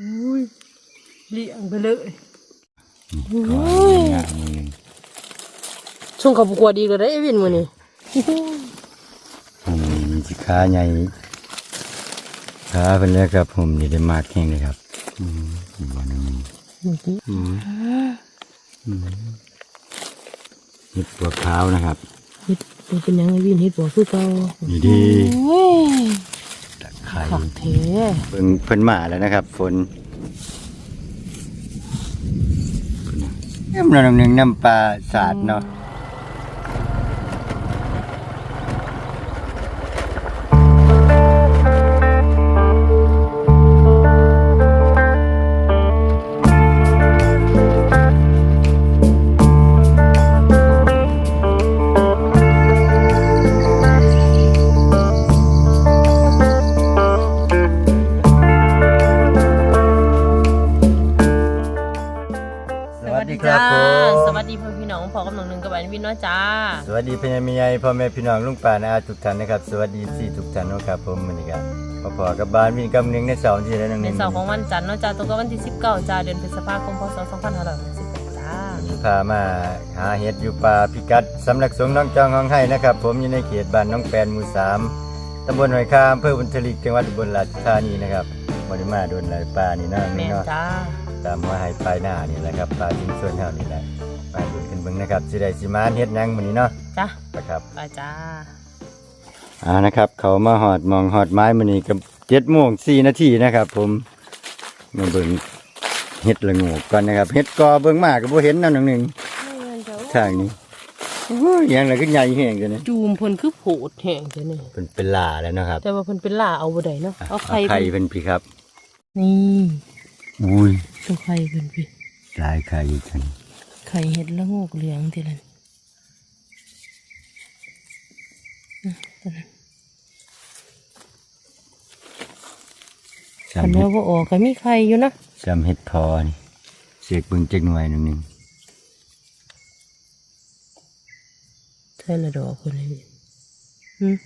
อุ้ยเลี้ยงไปเลยก่อนงามมือช่วงเขาประกวดดีเลยได้ไอ้วินมือนี่ผมมีสิขาใหญ่ขาเป็นแล้วครับ ผมนี่ได้มากแห้งเลยครับอืมอีกวันหนึงอืมอืมเห็ดตัวขาวนะครับเฮ็ดมันเป็นยังไงวินเฮ็ดบ่คือเก่านี่ดี โอ้ยตะไคร้ขักแท้เพิ่งเพิ่นมาแล้วนะครับ ฝนน้ำน้ำหนึ่งน้ำปลาสาดเนาะ พ่อแม่พี่น้องลุงป่านาอาทุกท่านนะครับ สวัสดีสี่ทุกท่านเนาะครับผมมันนี่ครับมาพอกับบ้านมีกำหนึ่งในเสาร์ที่แล้วนั่งในนึงเสาร์ของวันจันทร์เนาะจ้าตรงกับวันที่19จ้าเดือนพฤษภาคมพศ2566จ้าพามาหาเห็ดอยู่ป่าพิกัดสำนักสงฆ์น้องจองห้องให้นะครับ ผมอยู่ในเขตบ้านน้องแปนหมู่สามตำบลหอยคามอำเภอบุญทลิกจังหวัดอุบลราชธานีนะครับบริมาโดนหลายป่านี่เนาะแม่นี่นเนาะจ้าตามมาให้ปลายหน้านี่แหละครับปลาทิ้งส่วนเท่านี่แหละมาดูกันเบิ่งนะครับสิได้สิมานเฮ็ดหยังมื้อนี้เนาะจ้า นะครับไปจ้าอ่านะครับ เขามาหอดมองหอดไม้มื้อนี้กับ7โมง4นาทีนะครับ ผมมาเบิ่งเฮ็ดละโงกก่อนนะครับเฮ็ดกอเบิ่งมาก็บ่เห็นนำหนึ่งหนึ่งทางนี้โอ้ยยังไงก็ใหญ่แฮงจังนี่จูมเพิ่นคือโผดแห้งจ้ะนี่เป็นเป็นลาแล้วนะครับแต่ว่าเพิ่นเป็นล่าเอาบ่ได้เนาะเอาไข่ไข่เพิ่นเป็นพี่ครับ นี่อุ้ยตัวไข่เพิ่นพี่หลายไข่อยู่จังไข่เห็ดละโงกเหลืองทีละนี่อืมตัวนั้น จำคันเฮ็แล้ดวบ่ออกก็มีไข่อยู่นะจำเฮ็ดพอนี่เสกเบิ่งจักหน่วยหนึงหนึงใช่ละดอกคนนี้อืม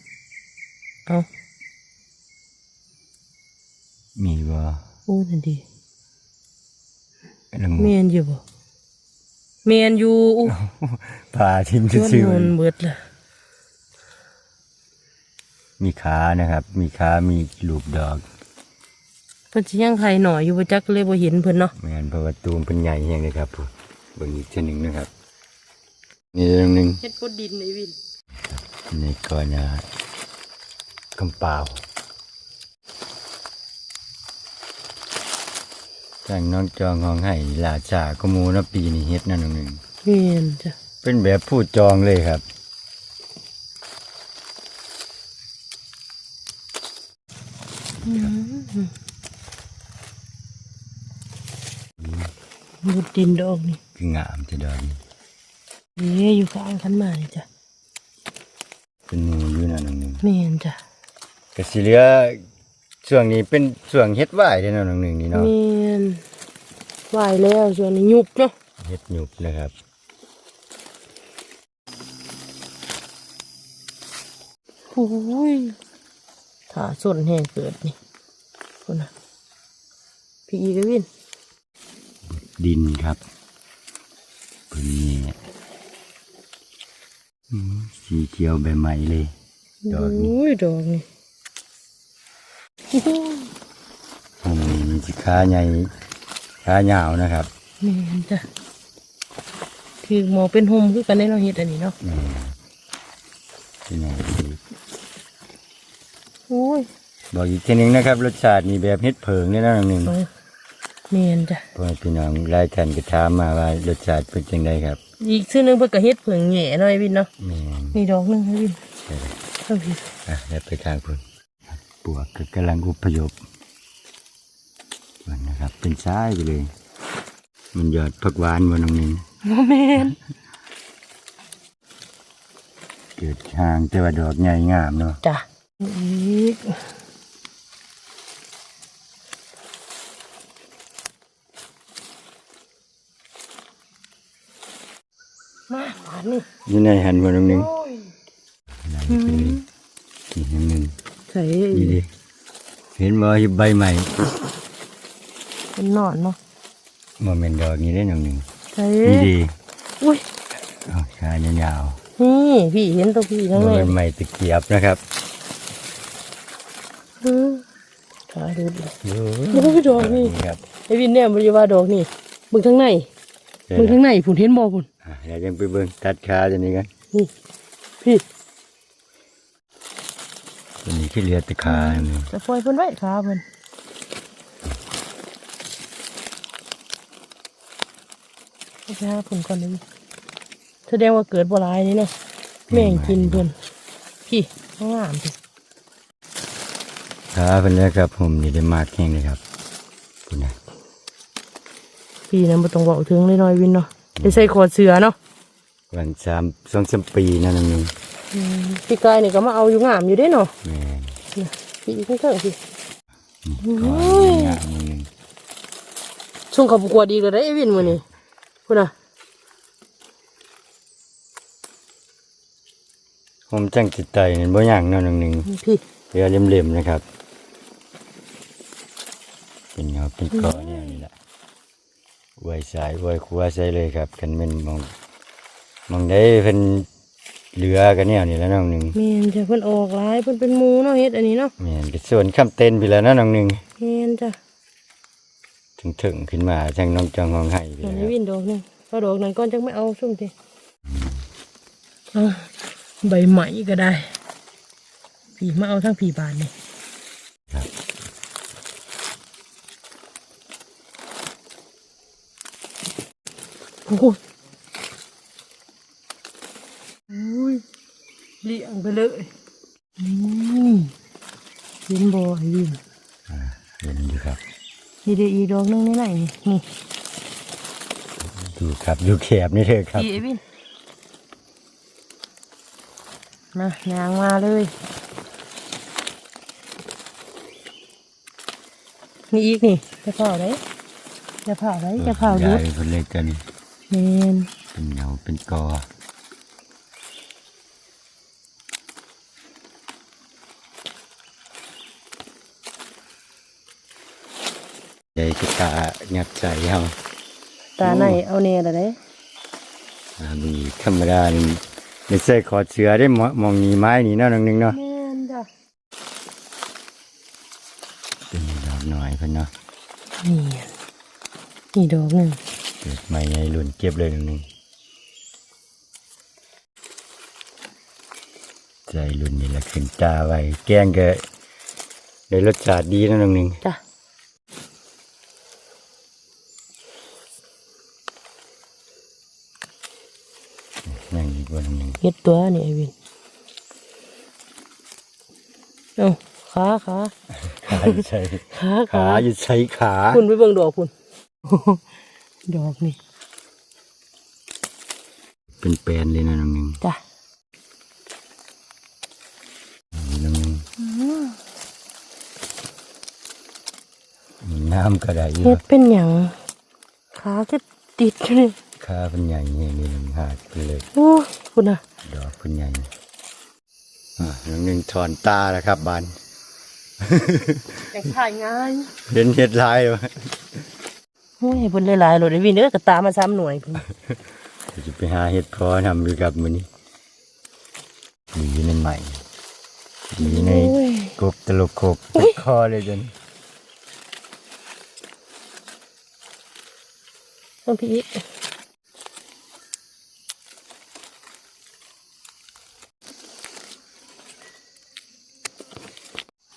เอามีบ่โอ้นั่นดีละโงเมีกยนอยู่บ่เมียนอยู่อู้ปลาทิมชวนซื่อมนเบิดละๆ มีขานะครับ มีขามีลูกดอกเพิ่นสิยังไข่หน่อยอยู่บ่จักเลยบ่เห็นเพิ่นเนาะแม่นเพราะว่าตูมเป็นใหญ่แฮงเลยครับผมเบิ่งอีกเท่านึงนะครับ นี่เรื่องหนึงเฮ็ดปดดินไอ้วินนี่ก็จะกำเปล่าจ้างน้องจองห้องให้ลาชาก็หมูนะปีนี้เฮ็ดนั่นหนึ่งเมียนจ้ะเป็นแบบพูดจองเลยครับ ดดินดอกนี่คืองามจะดอกนี้เอ้อยู่ข้างคันมานี่จ้ะเป็นหมูอยู่นั่นหนึ่งเมียนจ้ะกสิเหลือช่วงนี้เป็นช่วงเฮ็ดไหวเด้อนั่นหนึ่งนี่เนาะเมียนไหวแล้วส่วนนี้ยุบเนาะเฮ็ดหยุบนะครับโอ้ย ถ้าส่วนแห้งเกิดนี่คนน่ะพี่อีกวิน ดินครับเป็นนี่อืมสีเขียวใบใหม่เลยดอกนี้โอ้ยดอกนี่อืมมีสิขาใหญ่ขายาวนะครับแม่นจ้ะคือหมอเป็นโฮมคือกันได้เราะเฮ็ดอันนี้เนาะนี่เป็นไงดี โอ้ย บอกอีกทีหนึงนะครับ รสชาตินี่แบบเฮ็ดเผิงเลยนะหนึ่งเอาแม่นจ้ะเพราะว่าพี่น้องหลายท่านก็ถามมาว่ารสชาติเป็นจังไดครับ อีกชื่อหนึงเพิ่นก็เฮ็ดเผิงแหน่หน่อยวินเนาะแม่นนี่ดอกหนึงให้วินใช่เลยเอาพี่อะเดี๋ยวไปทางคุณปวกก็กำลังอุพยพมันนะครับ เป็นซ้ายไปเลย มันยอดผักหวานบนตรงนี้บ่แม่นเกิดห่างแต่ว่าดอกใหญ่งามเนาะจ้ะอีกมาหวานนี่นี่ในหันบนตรงนี้โอ้ยไหลไปเลยอีกนิดนึงใส่นี่ดิเห็นบ่ใบใหม่เป็นหนอนเนาะโมเมนต์ดอกนี้ได้หนึ่งหนึ่งใช่นี่ดีอุ้ยเอาขายาวนี่พี่เห็นตัวพี่ๆทั้งโมเลเมยนต์ใหม่ตะเกียบนะครับอืมขาดูดิโอ้โอ้ยดอกนี่ครับไอ้วินเนี่ยมันจะว่าดอกนี่มึงข้างในเดี๋ยวมึงนะข้างในผุนเห็นบ่ผุนอะ เดี๋ยวยังไปเบิ่งตัดขาตัวนี้กันนี่พี่ตัวนี้ขี้เหลือแตะขานี่จะปล่อยเพิ่นไว้ขาเพิ่นเอาไปหาผุนก่อนเลยแสดงว่าเกิดบ่หลายนี่เนาะแม่งกินเพิ่นพี่งามพี่ขาเป็นแล้วครับผมนี่ได้มากแห้งเลยครับคุณนะพี่นั้นบ่ต้องเว้าถึงเลยน้อยวินเนาะ ได้ใส่คอเสือเนาะวันสามสองสามปีนั่นนึงอืมพี่กายนี่ก็มาเอาอยู่งามอยู่เด้เนาะแม่นเนี่ยพี่ข้างเทิงพี่ก่อนงามๆนึงช่วงเขาประกวดดีก็ได้ไอ้วินมื้อนี้พุ่นน่ะผมจังจิตใจนี่บ่ย่างนั่นนึงพี่เรือเหลี่ยมๆนะครับ เป็นเงาเป็นก้อนเนี่ยนี่แหละ ไว้สายไว้ครัวใส่เลยครับกันเป็นมองมองได้เป็นเรือกันเนี่ยนี่แหล้วน้องหนึ่งแม่นจ้ะเพิ่นออกหลายเพิ่นเป็นหมูเนาะเฮ็ดอันนี้เนาะแม่นก็ส่วนข้ามเต้นไปแล้วนะน้องหนึ่งแม่นจ้ะถึงถึงขึ้นมาจังน้องจองห้องให้ไปอันแล้วนี้วินดอกหนึงก็ดอกนั้นก่อนจังไม่เอาซุ่มทีอะใบไหมก็ได้ผีมาเอาทั้งผีบานนี่ ครับ โอ้โหอุ้ยเลี้ยงไปเลยนี่เห็นบ่ไอ้วินเห็นอยู่ครับนี่เดี๋ยวอีกดอกหนึงในไหนนี่นี่ดูครับดูแคบนี่เถอะครับพี่ไอ้วินมายางมาเลยนี่อีกนี่จะเผาได้จะเผาได้จะเผาใหยุญ่ดคนเล็กกัน เมนเป็นเงาเป็นกอใหญ่กระตางัดใจเฮาตาไหนเอาเน่ละเด้อ่ามีธรรมดานี่ไม่ใช่ขอดเสือได้มองมองนีไม้นี่เนาะน้องหนึงเนาะแมนจ้ะเป็นดอกหน่อยเพิ่นเนาะนี่นี่ดอกหนึ่ง เกิดใหม่ในรุ่นเก็บเลยน้องหนึงใจรุ่นนี่แหละขึ้นตาไว้แกงก็ได้รสชาติดีนะน้องหนึงจ้ะนั่งอีกวันหนึ่งเฮ็ดตัวนี่ไอ้วินเอาขาขาขาอยู่ใส่ขาขาขาอยู่ใส่ขาคุณไปเบิ่งดอกคุณ ดอกนี่ เป็นแปลนเลยนะน้องหนึงจ้ะน้องหนึงน้ำก็ได้อยู่เฮ็ดเป็นหยังขาก็ติดอยู่นี่ขาเป็นใหญ่เนี่ยนี่หนึ่งหาดไปเลยโอ้คุณน่ะดอกเป็นใหญ่อะน้องหนึงถอนตาแล้วครับบานแต่ถ่ายง่ายเห็นเห็ดลายวะ โอ้ยเพิ่นหลายๆโลดไอ้วินเด้อกระตามาซ้ำหน่วยเพิ่นเดี๋ยวจะไปหาเห็ดพอทำดูครับมือนี้มีอยู่ในใหม่มีในโอ้ยกบตลกขบติดคอเลยจนต้องพี่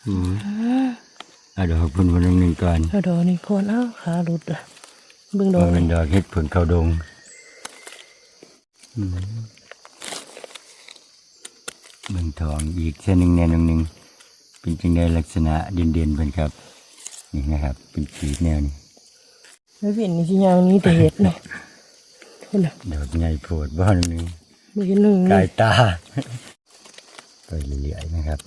อืมเอาดอกพุ่นวันหนึ่งก่อนเอาดอกนี่คนเอ้าขาหลุดอะ เบิ่งดอว่ากเป็นดอกเห็ดผลเข้าดงอืมเบิ่งทองอีกเส้นหนึ่งแนวหนึ่งหนึ่งเป็นจังได้ลักษณะเด่นเด่นๆเป็นครับ นี่นะครับ เป็นขีดแนวนี้ไม่เป็นนี่สิยางนี้แต่เห็ดเนาะคุณน่ะดอกใหญ่โผดบ้านหนึ่งไม่เห็นหนึ่งกานี่ยตาไปเรื่อยๆนะครับ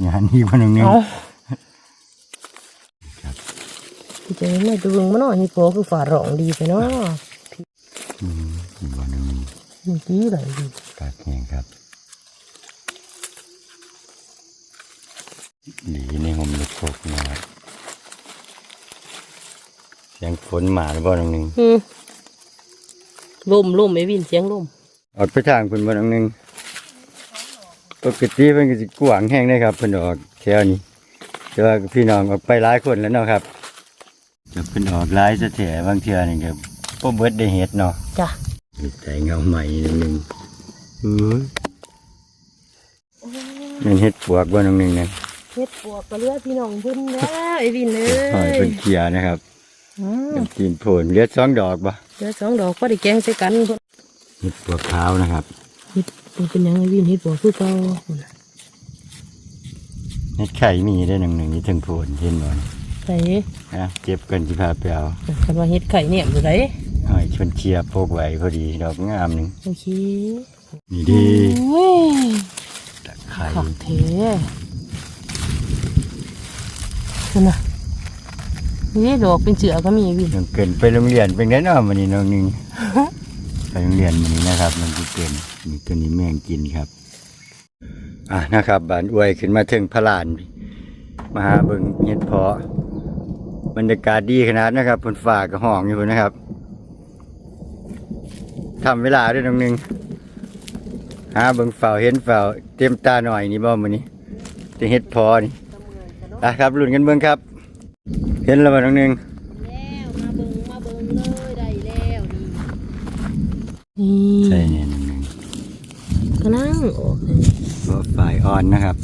อย่านี้คนหนึ่งนึงพี่เจไม่ตรึงมันเนาะนี่พอคือฝ่าร้องดีไปเนาะพี่วันนึงมีกี้ไหลดีกาดแข็งครับหลีในหมลูกโคกมาเสียงฝนหมาหรือเปล่าหนึ่งลมลมไอ้วินเสียงลมอดไปทางคุณบ่หนึ่ง ปกติเพิ่นก็สิกว้างแห้งได้ครับเพิ่นออกแถวนี้แต่ว่าพี่น้องออกไปหลายคนแล้วเนาะครับจะเพิ่นออกหลายซะแถบางเทื่อนี่ก็บ่เบิดได้เฮ็ดเนาะจ้ะมีแต่เงาใหม่นิดนึงอือมันเฮ็ดปวกบ่น้องหนึงนะเฮ็ดปวกกระเลือพี่น้องเพิ่นแล้วไอ้วินเอ้หอยยเป็นเขียนะครับอืมน้ำจีนโผล่เหลือดสองดอกบ่เหลือสองดอกก็ได้แกงใส่กันพุ่นเฮ็ดปวกขาวนะครับ เฮ็ด มันเป็นหยังไงวินเฮ็ดปวกคือเก่าพุ่นน่ะเฮ็ดไข่มีได้หนึ่งหนึ่งนี่ถึงโผล่เห็นบ่ใส่นะเจ็บกันสิพาไปเอาคันว่าเฮ็ดไข่เนี่ยอยู่ไดหอยชนเชียร์โปกไว้พอดีดอกงามหนึงโอเคนี่ดีโอ้ยตะไคร้ขักเทนั่นน่ะนี่ดอกเป็นเสือก็มีวินน้องเกินไปโรงเรียนเป็นไงเนาะมื้อนี้น้องหนึง ไปโรงเรียนมื้อนี้นะครับ มัน้องเกินนี่ตัวนี้แม่งกินครับ อะนะครับบ้านอวยขึ้นมาถึงพระลานมาหาเบิงเฮ็ดเพาะบรรยากาศดีขนาดนะครับบนฟ้าก็ห้องอยู่นะครับทำเวลาด้วยน้องนึงหาเบิงเฝ้าเห็นเฝ้าเต็มตาหน่อยนี่บ่มื้อนี้จะเฮ็ดเพอนี่อะครับลุ้นกันเบิ่งครับ เห็นแล้วบ่น้องนึง แล้วมาเบิ่งมาเบิ่งเลยได้แล้วนี่ ใช่ นี่ เนี่ยน้องหนึง กำลังออกเลยเพราะฝ่ายอ่อนนะครับ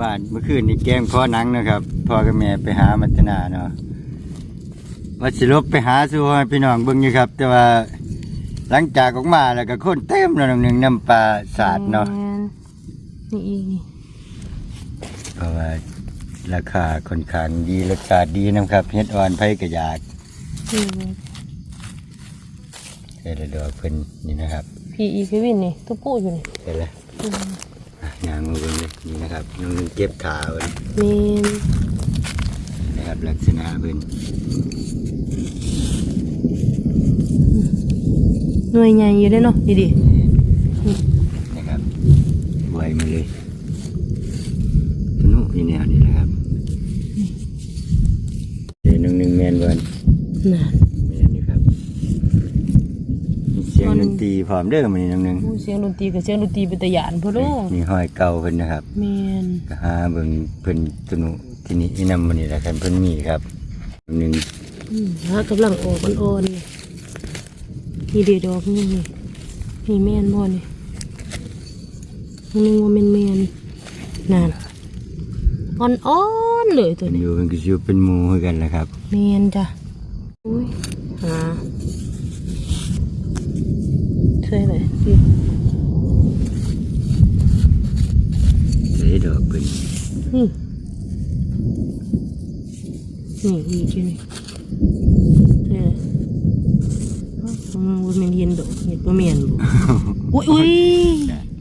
วานเมื่อคืนนี่แกล้งพ่อหนังนะครับพ่อกับแม่ไปหามัตนาเนาะว่าสิลบไปหาสู่ให้พี่น้องเบิ่งอยู่ครับ แต่ว่าหลังจากออกมาแล้วก็คนเต็มแล้วน้องหนึงน้ำปลาสาดเนาะแม่นี่อีกนี่เพราะว่าราคาค่อนข้างดีรสชาติดีนะครับเฮ็ดอ่อนไผกระยากนี่เฮ็ดดอกเพิ่นนี่นะครับ พี่อีกคือวินนี่ทุกผู้อยู่นี่เห็นแล้วอะงานมือเบิ่งเลยนี่นะครับน้องหนึงเก็บขาเพิ่นเมนนะครับลักษณะเพิ่นหน่วยใหญ่อยู่ได้เนาะดีดีนะครับไวมาเลยสนุกนี่แนวนี้แหละครับเดี๋ยวหนึ่งหนึ่งแมนวัน น่ะ แมนนี่ครับมีเสียงดนตรี พร้อมเด้อมันนี่หนึ่งหนึ่งอู้เสียงดนตรีกับเสียงดนตรีเป็นตะหยานพ่อโลนี่ห้อยเก่าเพิ่นนะครับแมนก็หาเบิ่งเพิ่นสนุกที่นี่อีนำมันนี่แหละครับเพิ่นมีครับหนึ่งอืมฮะกำลังออกอ่อนๆนี่นี่เดดอกนี่นี่นี่แมนบ่นี่มันนึงว่าแมนแมนนั่นอ่อนๆเลยตัวเพิ่นนี้อยู่เพิ่นก็สิอยู่เป็นหมู่คือกันแหละครับแมนจ้ะอุ้ยหา ใช่เลยพี่เด้ดอกเพิ่นนี่นี่อีกทีนี่ใช่เลยอืมว่าแมันเห็นดอกเห็นว่าแมนบ่อุ้ยอุ้ย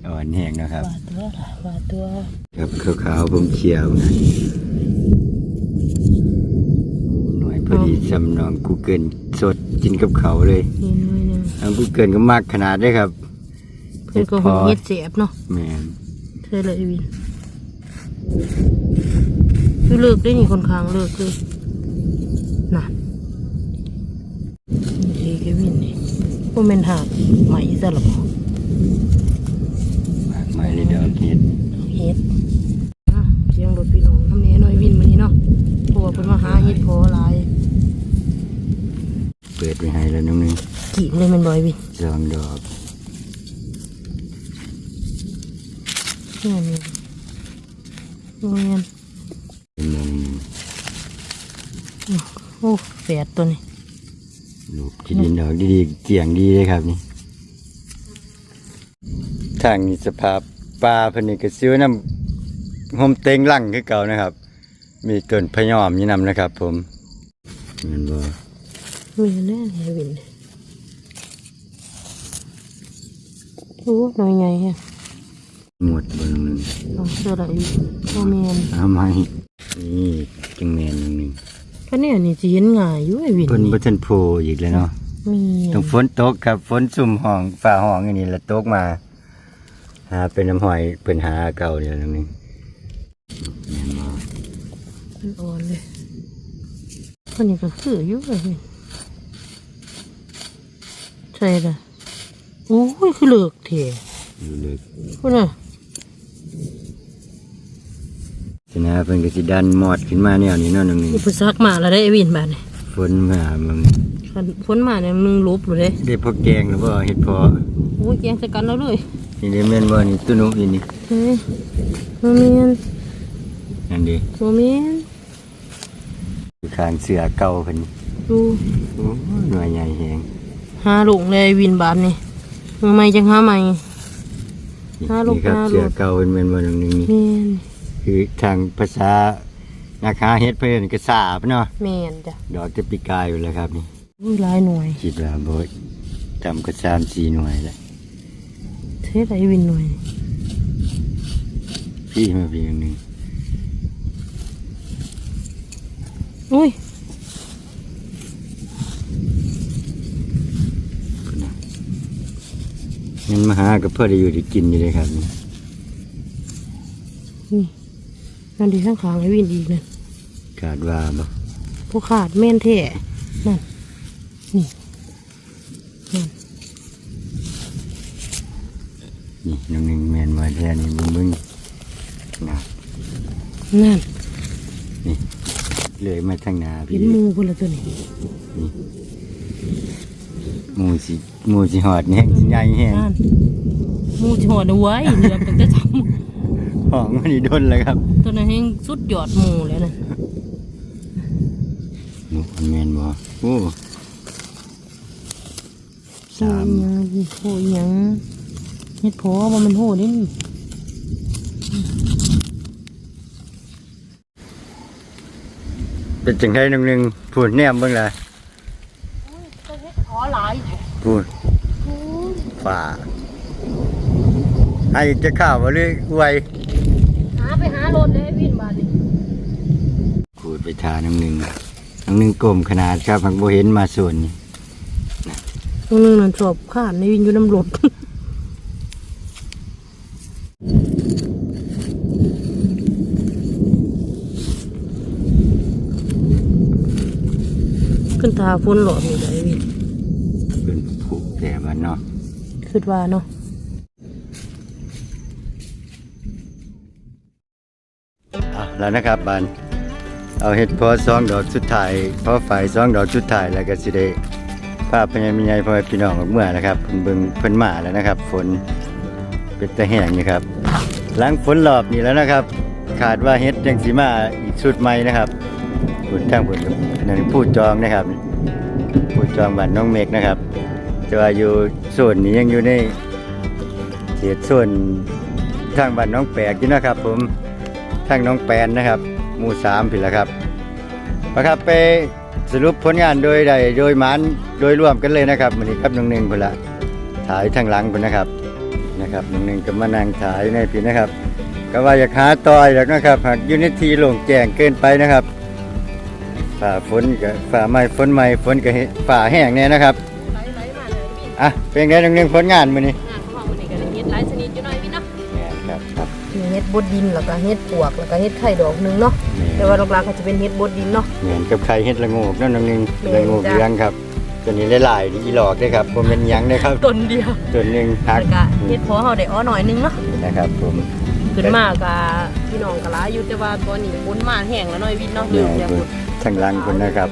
อ่อนแห้งนะครับบาดตัวล่ะบาดตัวครับขาวๆผมเขียวนะหน่วยพอดีสำนองกูเกิลสดกินกับเขาวเลยนี่น้อยหนึ งทางกูเกิลก็มากขนาดได้ครับเพื่อนก็หงเฮ็ดเจ็บเนาะแมนใช่เลยไอ้วินคือเลิกได้นี่ค่อนข้างเลิกเลยน่ะนี่แกวินนี่ว่าแม่นหาบใหม่ซะหรอมากมายเลยดอกเห็ดเฮ็ดอะเสียงรถพี่น้องทำแหน่หน่อยวินมานี่เนาะเพราะว่าเพิ่นมาหาเฮ็ดพอหลายเปิดไปให้แล้วน้องหนึง กีบเลยแมันบ่อยวินสองดอกนี่นี่โอ้ยนเป็นมงโอ้แฝดตัวนี้ลูกที่ดินดอกดีๆเกี่ยงดีเลยครับนี่ทางนี้สภาพป่าเพิ่นนี่ก็ซื้อน้ำโฮมเต็งลั่งคือเก่านะครับ มีต้นพะยอมนี่นำนะครับผมแมันบ่มีแน่ไอ้วิน โอ้หน่อยใหญ่แฮะหมดบนหนึ่งเอาเสื้ออะไรโอ้แมนเอาไหมนี่จังแมนหนึ่งหนึ่งก็เนี่ยนี่จะเห็นง่ายอยู่ไอ้วินเพิ่นนี่บ่ทันโพอีกแล้วเนาะมีต้องฝนตกครับฝนซุ่มห้องฟ้าห้องอย่างนี้แล้วตกมาหาเป็นน้ำหอยเพิ่นหาเก่าเดียวหนึงนึงแม่นบ่มันอ่อนเลยคนนี้ก็คืออยู่เลยนี่ใช่ละ โอ้ยคือเลือกเถอะอยู่เลยคุณน่ะชนะเพิ่นก็สิดันหมอดขึ้นมาแนวนี้เนาะหนึงอุปสรรคมาแล้วได้ไอ้วินบาดนี่ฝนมามึงคันพ้นมาเนี่ยมึงลบเลยได้พอแกงหรือบ่เฮ็ดพอโอ้ยแกงใส่กันแล้วเลยนี่ได้แม่นบ่นี่ตุนุอีนี่เฮ้ยโมเมนนั่นดิโมเมนอยู่ข้างเสือเก่าเพิ่นดูโอ้ยหน่วยใหญ่แฮงหาหลงเลยไอ้วินบาดนี่ มือใหม่จังหาใหม่นี่ห้าลูกนี่ครับห้าลูกเสือเก่าเพิ่นแม่นบ่หนึงนี่แม่นคือทางภาษานาคาเฮ็ดเพิ่นก็ทราบเนาะแม่นจ้ะดอกจะปีกายอยู่แล้วครับนี่อุ้ยหลายหน่วยคิดว่าบ่จำก็3 4หน่วยแหละเทศไอ้วินหน่วยพี่มาพี่อย่างหนึงอุ้ย งั้นมาหาก็เพื่อได้อยู่ได้กินอยู่เลยครับนี่นี่นั่นดีข้างขางไอ้วินอีกนั่นขาดว่าบ่พวกขาดแม่นแท้นั่นนี่นั่นนี่น้องหนึงแม่นว่าแท้นี่มึงมึงนะนั่นเลยมาทางหน้าเห็พี่นหมูพุ่นละตัวนี้ หมูสิหมูสิหอดแห้งสิใหญ่แห้งนั่นหมูจะหอดเอาไว้เหลือตั้งแต่จห้องมันนี่ดนแล้วครับำตัวนั้นแห้งสุดยอดหมูแล้วนั่นหนูแม่นบ่โอ้สามโหยังโหยังเฮ็ดพอว่ามันโหดนี่เป็นจังไดน้องหนึงพูดแนมเบิ่งล่ะก็เฮ็ดพอหลายพูดฝ่าให้จะข้าวบ่หรืออวยหาไปหารถเลยวินบาดนี่ขูดไปทาน้ำหนึ่งน้ำหนึ่งกลมขนาดครับพังโบเห็นมาส่วนนี้ตรงนึงนั่นชอบขาดในวินอยู่น้ำรถขึ้นตาฝนหลอดนี่เลยวินเป็นผูกแต่บ้าน เนาะคิดว่าเนาะเอาแล้วนะครับบานเอาเห็ดพอสองดอกสุดท้ายพอฝ่ายสองดอกสุดท้ายแล้วก็สิได้ภาพพญามิญญพ่อแม่พี่น้องออกเมื่อนะครับเพิ่นเบิ่งเพิ่นมาแล้วนะครับ ฝนเป็นตะแห้งนี่ครับหลังฝนรอบนี้แล้วนะครับ ขาดว่าเฮ็ดยังสีมาอีกชุดใหม่นะครับพูดทางพูดนั่นพูดจองนะครับพูดจองบ้านน้องเมกนะครับ จะว่าอยู่ส่วนนี้ยังอยู่ในเขตส่วนทางบ้านน้องแปกอยู่นะครับ ผมทางน้องแปนนะครับหมู่สามผิดแล้วครับนะครับไปสรุปผลงานโดยใดโดยมันโดยรวมกันเลยนะครับวันนี้ครับหน้องหนึ่งคนละถ่ายทางหลังคนนะครับนะครับหน้องหนึ่งก็มานั่งถ่ายในผิดนะครับ ก็ว่าอยากหาต่อยแล้วนะครับหากยูนิทีโล่งแจ้งเกินไปนะครับฝ่าฝนกับฝ่าไม้ฝนไม้ฝนกับฝ่าแห้งเนี่ยนะครับ อะเป็นไงน้องหนึ่งผลงานมื้อนี้งานของเราวันนี้ก็ได้เฮ็ดหลายชนิดอยู่หน่อยวินเนาะครับครับมีเฮ็ดบดดินแล้วก็เฮ็ดปวกแล้วก็เฮ็ดไข่ดอกหนึงเนาะแต่ว่าหลักๆก็จะเป็นเฮ็ดบดดินเนาะเหมือนกับใครเฮ็ดละโงกนั่นน้องหนึ่งแม่นละโงกจ้ะเลี้ยงครับ ตัวนี้หลายๆดีอีหลอกเด้อครับผมเป็นหยังนะครับ ต้นเดียวตัวหนึ่งหัแล้กวก็เฮ็ดพอเฮาได้อ้อหน่อยหนึงเนาะนะครับผมขึ้นมาก็พี่น้องก็หลายอยู่แต่ว่าตอนนี้ฝนมาแห้งแล้วหน่อยวินเนาะแม่เริ่มแล้วคุณทางหลังคนนะครับ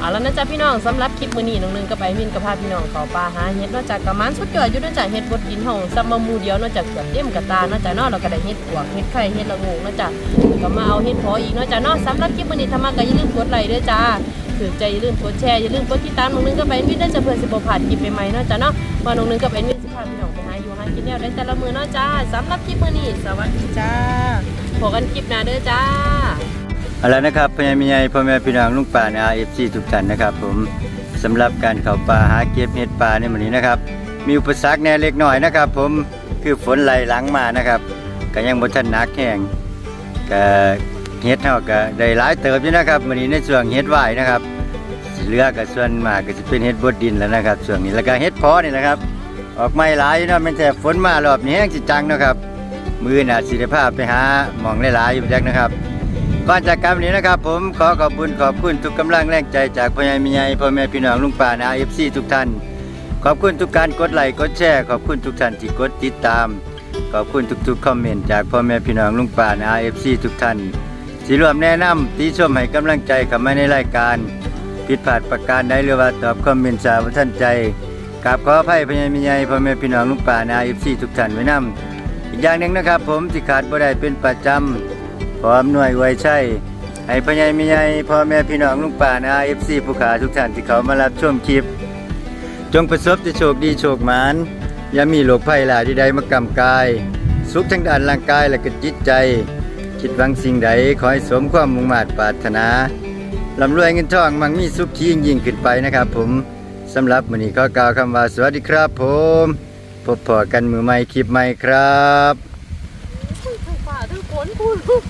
เอาแล้วนะจ๊ะพี่น้องสำหรับคลิปมือนี้น้องนึงก็ไปวินกับพาพี่น้องเขาป่าหาเฮ็ดนอกจากกระมันสุดยอดอยู่นอกจากเฮ็ดบดดินห้องซัมมามูเดียวนอกจากเกือบเต็มกระตานอกจากนาะเราก็ได้เฮ็ดปวกเฮ็ดไข่เฮ็ดละงกนอกจากก็มาเอาเฮ็ดพออีกนอกจากนาะสำหรับคลิปมือนี้ถ้ามาก็อย่าลืมกดไลค์ด้วยจ้าถือใจอย่าลืมกดแชร์อย่าลืมกดติดตามน้องนึงก็ไปวินได้จะเพื่อสิบ่พลาดคลิปใหม่ๆนาะจ้ะเนาะว่าน้องนึงก็เป็นวินสิพาพี่น้องไปหาอยู่หากินแนวได้แต่ละมือนาะจ้าสำหรับคลิปมือนี้สวัสดีจ้าพบกันคลิปหน้าเด้อจ้า อาละนะครับพ่อแม่พี่ใหญ่พ่อแม่พี่น้องลุงป่าใน RFC ทุกท่านนะครับ ผมสำหรับการเข้าป่าหาเก็บเห็ดป่าในวันนี้นะครับ มีอุปสรรคแน่เล็กน้อยนะครับ ผมคือฝนไหลหลังมานะครับก็ยังบ่ทันนักแห้งก็เห็ดเฮาก็ได้หลายเติบอยู่นะครับวันนี้ในช่วงเห็ดไหวนะครับเลือก็ส่วนมากก็จะเป็นเห็ดบดดินแล้วนะครับช่วงนี้แล้วก็เห็ดพอนี่แหละครับ ออกไม่หลายเนาะม่นแต่ฝนมารอบนี้แห้งสิจังนะครับ มือหนาศิลภาพไปหาหมองหลายๆอยู่จักนะครับ ก่อนจากการวันนี้นะครับ ผมขอขอบคุณขอบคุณทุกกำลังแรงใจจากพ่อใหญ่แม่ใหญ่พ่อแม่พี่น้องลุงป่านาเอฟซีทุกท่าน ขอบคุณทุกการกดไลค์กดแชร์ขอบคุณทุกท่านที่กดติดตาม ขอบคุณทุกๆคอมเมนต์จากพ่อแม่พี่น้องลุงป่านาเอฟซีทุกท่านที่ร่วมแนะนำตีชมให้กำลังใจเข้ามาในรายการผิดพลาดประการใดหรือว่าตอบคอมเมนต์สาวท่านใจกราบขออภัยพญามิยายพ่อแม่พี่น้องลุงป่านาเอฟซีทุกท่านไว้นำอีกอย่างหนึ่งนะครับ ผมที่ขาดบ่ได้เป็นประจำ ขออำนวยไว้ใช่ให้พญามิยายพ่อแม่พี่น้องลุงป่านาเอฟซีผู้ขาทุกท่านที่เขามารับชมคลิป จงประสบแต่โชคดีโชคหมานอย่ามีโรคภัยหลายที่ใดมากำกาย สุขทั้งด้านร่างกายและก็จิตใจ คิดหวังสิ่งใดขอให้สมความมุ่งมา่ปรารถนาลำรวยเงินทองมั่งมีสุขยิ่งยิ่งขึ้นไปนะครับ ผมสำหรับมื้อนี้ขอกล่าวคำว่าสวัสดีครับ ผมพบพอกันมือใหม่คลิปใหม่ครับฝ่าทุกคนพูด